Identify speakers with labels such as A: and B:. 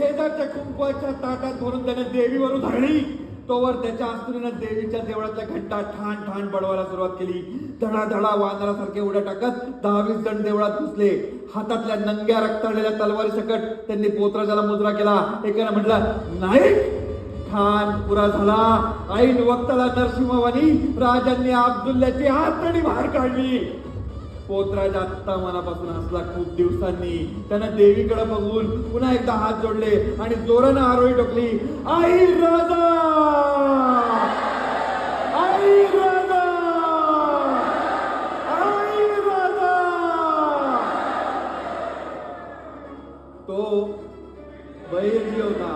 A: शेजारच्या कुंकवाच्या ताटात भरून त्याने देवीवरून उधळली. तोवर त्याच्या अस्त्रीनं देवीच्या देवळातल्या घंटा ठाण ठाण बडवायला सुरुवात केली. धडा धडा वानरासारखे उड्या टाकत दहावीस जण देवळात घुसले. हातातल्या नंग्या रक्ताळलेल्या तलवारी सकट त्यांनी पोत्राच्याला मुजरा केला. एकानं म्हटलं नाही खान पुरा झाला. ऐन वक्ताला नरसिंहवानी राजांनी अब्दुल्ल्याची हातणी बाहेर काढली. पोतराज आत्ता मनापासून हसला खूप दिवसांनी. त्यानं देवीकडे बघून पुन्हा एकदा हात जोडले आणि जोरानं आरोही टोकली. आई राजा! आई राजा! आई राजा! तो बैर होता.